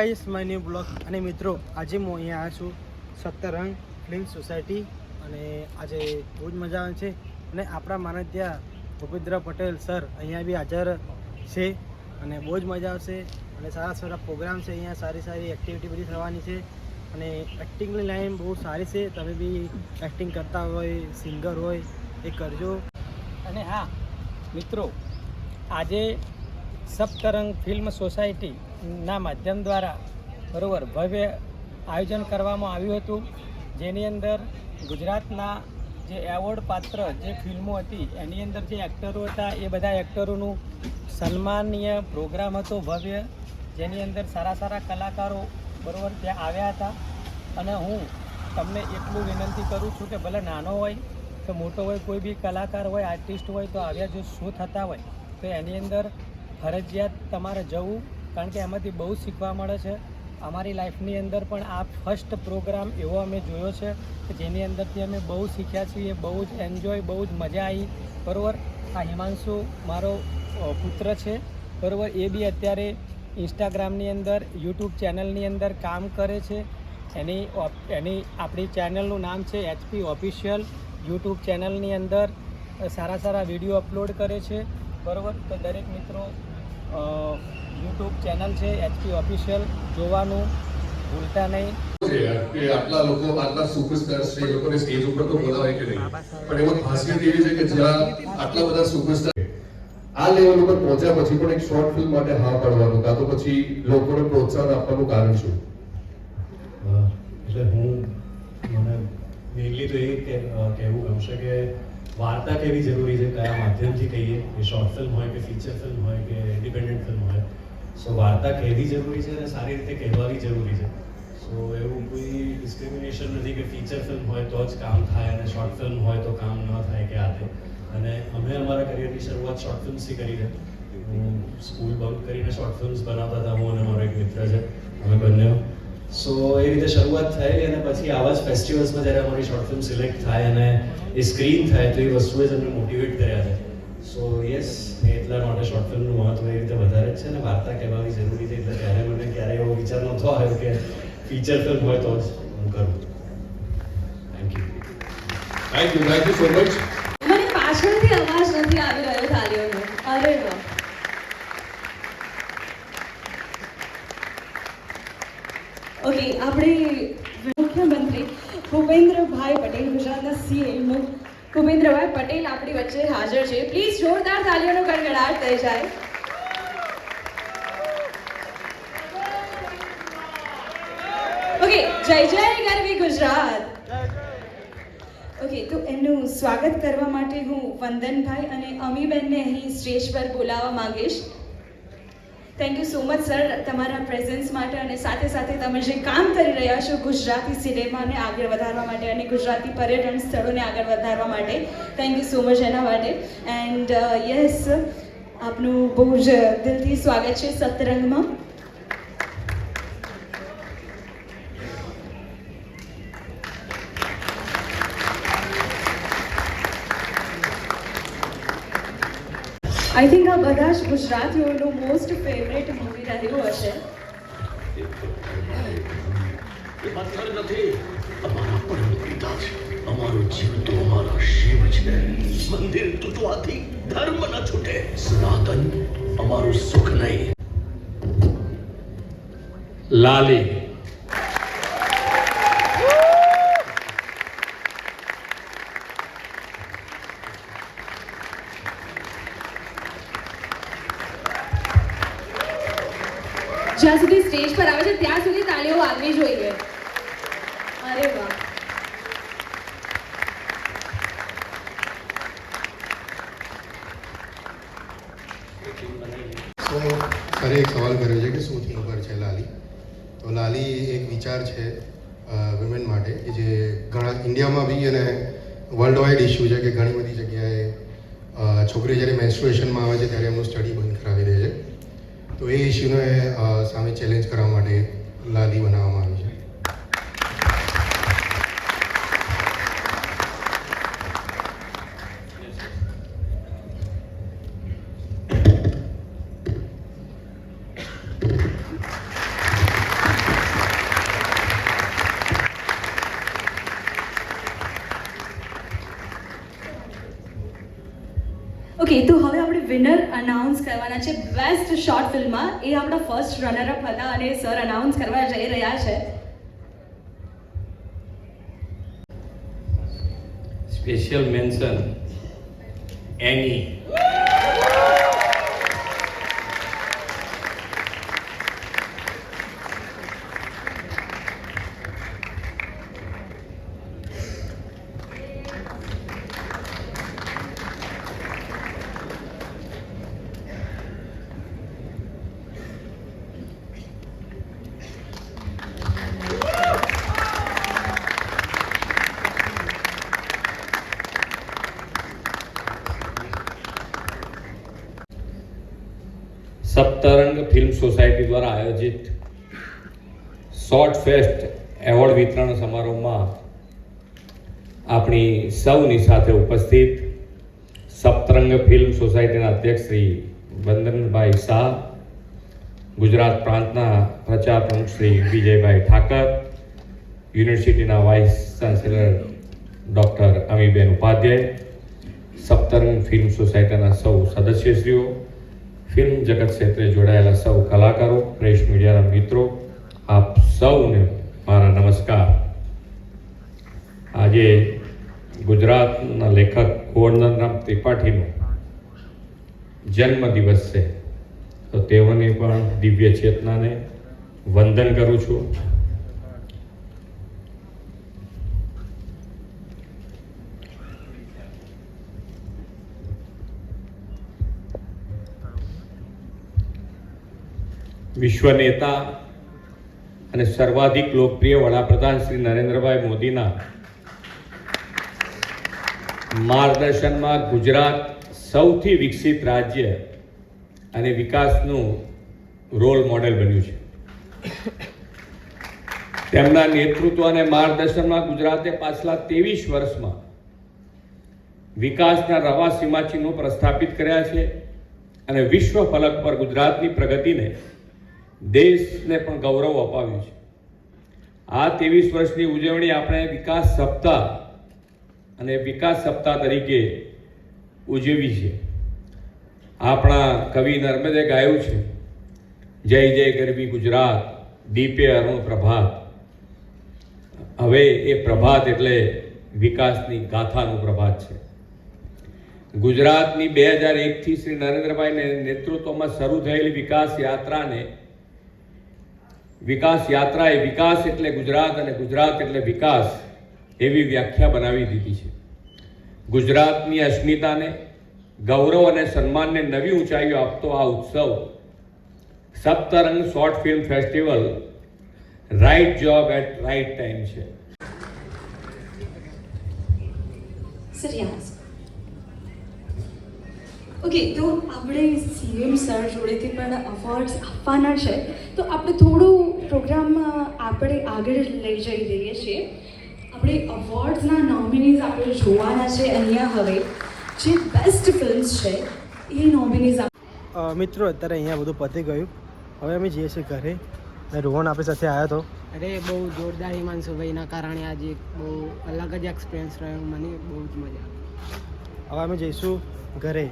Guys, my new blog. અને મિત્રો, આજે હું અહીંયા આવ્યો છું સત્તરંગ ફિલ્મ સોસાયટી અને આજે બહુ જ મજા આવે છે. અને આપણા માને ત્યાં ભૂપેન્દ્ર પટેલ સર અહીંયા બી હાજર છે અને બહુ જ મજા આવશે. અને સારા સારા પ્રોગ્રામ છે અહીંયા, સારી સારી એક્ટિવિટી બધી થવાની છે. અને એક્ટિંગની લાઈન બહુ સારી છે. તમે બી એક્ટિંગ કરતા હોય સિંગર હોય, એ કરજો. અને હા, મિત્રો, આજે સપ્તરંગ ફિલ્મ સોસાયટીના માધ્યમ દ્વારા બરાબર ભવ્ય આયોજન કરવામાં આવ્યું હતું. જેની અંદર ગુજરાતના જે એવોર્ડ પાત્ર જે ફિલ્મો હતી, એની અંદર જે એક્ટરો હતા, એ બધા એક્ટરોનું સન્માનીય પ્રોગ્રામ હતો ભવ્ય, જેની અંદર સારા સારા કલાકારો બરાબર ત્યાં આવ્યા હતા. અને હું તમને એટલું વિનંતી કરું છું કે ભલે નાનો હોય કે મોટો હોય, કોઈ બી કલાકાર હોય, આર્ટિસ્ટ હોય, તો આવ્યા જો શો થતા હોય, તો એની અંદર ફરજિયાત તમારે જવું કારણ કે એમાંથી બહુ શીખવા મળે છે. અમારી લાઈફની અંદર પણ આ ફર્સ્ટ પ્રોગ્રામ એવો અમે જોયો છે કે જેની અંદરથી અમે બહુ શીખ્યા છીએ, બહુ જ એન્જોય બહુ જ મજા આવી. બરાબર? આ હિમાંશુ મારો પુત્ર છે. બરાબર? એ બી અત્યારે ઇન્સ્ટાગ્રામની અંદર યુટ્યુબ ચેનલની અંદર કામ કરે છે. એની એની આપણી ચેનલનું નામ છે એચપી ઓફિશિયલ યુટ્યુબ ચેનલની અંદર સારા સારા વીડિયો અપલોડ કરે છે. બરાબર? તો દરેક મિત્રો યુટ્યુબ ચેનલ છે એચપી ઓફિશિયલ જોવાનું ભૂલતા નહીં. કે આટલા લોકો આટલા સુપરસ્ટાર છે એ લોકોને સ્ટેજ ઉપર તો બોલાવે કે નહીં. પણ એમાં ખાસિયત એવી છે કે જ્યાં આટલા બધા સુપરસ્ટાર આ લેવલ ઉપર પહોંચ્યા પછી પણ એક શોર્ટ ફિલ્મ માટે હા પાડવાનું કાં તો પછી લોકોને પ્રોત્સાહન આપવાનું કારણ શું? એટલે હું મને મેઇનલી તો એ કહેવું ગમશે કે વાર્તા કેવી જરૂરી છે કયા માધ્યમથી કહીએ કે શોર્ટ ફિલ્મ હોય કે ફીચર ફિલ્મ હોય કે ઇન્ડિપેન્ડન્ટ ફિલ્મ હોય. સો વાર્તા કહેવી જરૂરી છે અને સારી રીતે કહેવાની જરૂરી છે. સો એવું કોઈ ડિસ્ક્રિમિનેશન નથી કે ફીચર ફિલ્મ હોય તો જ કામ થાય અને શોર્ટ ફિલ્મ હોય તો કામ ન થાય કે આ અને અમે અમારા કરિયરની શરૂઆત શોર્ટ ફિલ્મથી કરી છે. હું સ્કૂલ બંક કરીને શોર્ટ ફિલ્મ્સ બનાવતા હતા, હું અને મારો એક મિત્ર છે. અમે બંને. સો એ રીતે શરૂઆત થઈ અને પછી આવા જ ફેસ્ટિવલ્સમાં જ્યારે અમારી શોર્ટ ફિલ્મ સિલેક્ટ થાય અને એ સ્ક્રીન થાય તો એ વસ્તુએ જ અમને મોટિવેટ કર્યા છે. સો યસ એટલા માટે શોર્ટ ફિલ્મનું મહત્વ એ રીતે વધારે જ છે અને વાર્તા કહેવાની જરૂરી છે એટલે ત્યારે મને ક્યારેય એવો વિચાર નહોતો આવ્યો કે ફીચર ફિલ્મ હોય તો જ હું કરું. Thank you thank you thank you so much મને પાછળથી અવાજ નથી આવી રહ્યો તાલીઓનો. અરે વાહ. ઓકે આપણે મુખ્યમંત્રી ભૂપેન્દ્રભાઈ પટેલ ગુજરાતના સીએમ ભૂપેન્દ્રભાઈ પટેલ આપણી વચ્ચે હાજર છે. પ્લીઝ જોરદાર તાલીઓનો ગડગડાટ થઈ જાય. ઓકે જય જય ગરવી ગુજરાત. ઓકે તો એમનું સ્વાગત કરવા માટે હું વંદનભાઈ અને અમીબેનને અહીં સ્ટેજ પર બોલાવવા માંગીશ. Thank you so much sir તમારા પ્રેઝન્સ માટે અને સાથે સાથે તમે જે કામ કરી રહ્યા છો ગુજરાતી સિનેમાને આગળ વધારવા માટે અને ગુજરાતી પર્યટન સ્થળોને આગળ વધારવા માટે થેન્ક યુ સો મચ એના માટે. એન્ડ યસ આપનું બહુ જ દિલથી સ્વાગત છે સતરંગમાં. આઈ થિંક આ બધા જ ગુજરાતીઓનું મોસ્ટ ફેવરેટ મૂવી રહ્યું હશે. અમારો જીવ તો અમારા શિવ છે મંદિર તૂટવાથી ધર્મ ન છૂટે. સનાતન અમારું સુખ નહીં. લાલી. જ્યાં સુધી સ્ટેજ પર આવે છે, ત્યાં સુધી તાળીઓ વાગવી જોઈએ. અરે વાહ. સરે એક સવાલ કર્યો છે કે શું ખબર છે લાલી? તો લાલી એક વિચાર છે વિમેન માટે કે જે ઘણા ઇન્ડિયામાં બી અને વર્લ્ડ વાઇડ ઇસ્યુ છે કે ઘણી બધી જગ્યાએ છોકરી જ્યારે મેન્સ્ટ્રુએશનમાં આવે છે ત્યારે એમનું સ્ટડી બંધ કરાવી દે છે. તો એ ઇસ્યુને સામે ચેલેન્જ કરવા માટે લાદી બનાવવામાં અનાઉન્સ કરવાના છે. બેસ્ટ શોર્ટ ફિલ્મમાં એ આપણા ફર્સ્ટ રનરઅપ હતા અને સર અનાઉન્સ કરવા જઈ રહ્યા છે. સ્પેશિયલ મેન્શન એની સપ્તરંગ ફિલ્મ સોસાયટી દ્વારા આયોજિત શોર્ટ ફેસ્ટ એવોર્ડ વિતરણ સમારોહમાં આપણી સૌની સાથે ઉપસ્થિત સપ્તરંગ ફિલ્મ સોસાયટીના અધ્યક્ષ શ્રી વંદનભાઈ શાહ, ગુજરાત પ્રાંતના પ્રચાર પ્રમુખ શ્રી વિજયભાઈ ઠાકર, યુનિવર્સિટીના vice chancellor doctor Amiben Upadhyay, Saptrang film સોસાયટીના સૌ સદસ્યશ્રીઓ ફિલ્મ જગત ક્ષેત્રે જોડાયેલા સૌ કલાકારો, પ્રેસ મીડિયાના મિત્રો, આપ સૌને મારા નમસ્કાર. આજે ગુજરાતના લેખક ગોવર્ધનરામ ત્રિપાઠીનો જન્મદિવસ છે. તો તેઓને પણ દિવ્ય ચેતનાને વંદન કરું છું. વિશ્વ નેતા અને સર્વાધિક લોકપ્રિય વડાપ્રધાન શ્રી નરેન્દ્રભાઈ મોદીના માર્ગદર્શનમાં ગુજરાત સૌથી વિકસિત રાજ્ય અને વિકાસનું રોલ મોડેલ બન્યું છે. તેમના નેતૃત્વ અને માર્ગદર્શનમાં ગુજરાતે પાછલા ત્રેવીસ વર્ષમાં વિકાસના રવા સીમાચિહ્નો પ્રસ્થાપિત કર્યા છે અને વિશ્વ ફલક પર ગુજરાતની પ્રગતિને દેશને પણ ગૌરવ અપાવ્યું છે. આ ત્રેવીસ વર્ષની ઉજવણી આપણે વિકાસ સપ્તાહ અને વિકાસ સપ્તાહ તરીકે ઉજવી છે. આપણા કવિ નર્મદે ગાયું છે, જય જય ગરબી ગુજરાત, દીપે અરુણ પ્રભાત. હવે એ પ્રભાત એટલે વિકાસની ગાથાનું પ્રભાત છે. ગુજરાતની બે હજાર એકથી શ્રી નરેન્દ્રભાઈને નેતૃત્વમાં શરૂ થયેલી વિકાસ યાત્રાને વિકાસ યાત્રાએ વિકાસ એટલે ગુજરાત અને ગુજરાત એટલે વિકાસ એવી વ્યાખ્યા બનાવી દીધી છે. ગુજરાતની અસ્મિતાને ગૌરવ અને સન્માનને નવી ઊંચાઈઓ આપતો આ ઉત્સવ Saptrang short film festival right job at right time છે. ઓકે તો આપણે સીએમ સર જોડેથી પણ અવોર્ડ્સ આપવાના છે. તો આપણે થોડું પ્રોગ્રામ આપણે આગળ લઈ જઈ રહીએ છીએ. આપણે અવોર્ડ્સના નોમિનીઝ આપણે જોવાના છે અહીંયા હવે. જે બેસ્ટ ફિલ્મ્સ છે એ નોમિનીઝ મિત્રો અત્યારે અહીંયા બધું પતી ગયું. હવે અમે જઈએ છીએ ઘરે. અને રોહન આપણી સાથે આવ્યો હતો. અરે બહુ જોરદાર હિમાંશુભાઈના કારણે આજે બહુ અલગ જ એક્સપિરિયન્સ રહ્યો. મને બહુ જ મજા આવી. હવે અમે જઈશું ઘરે.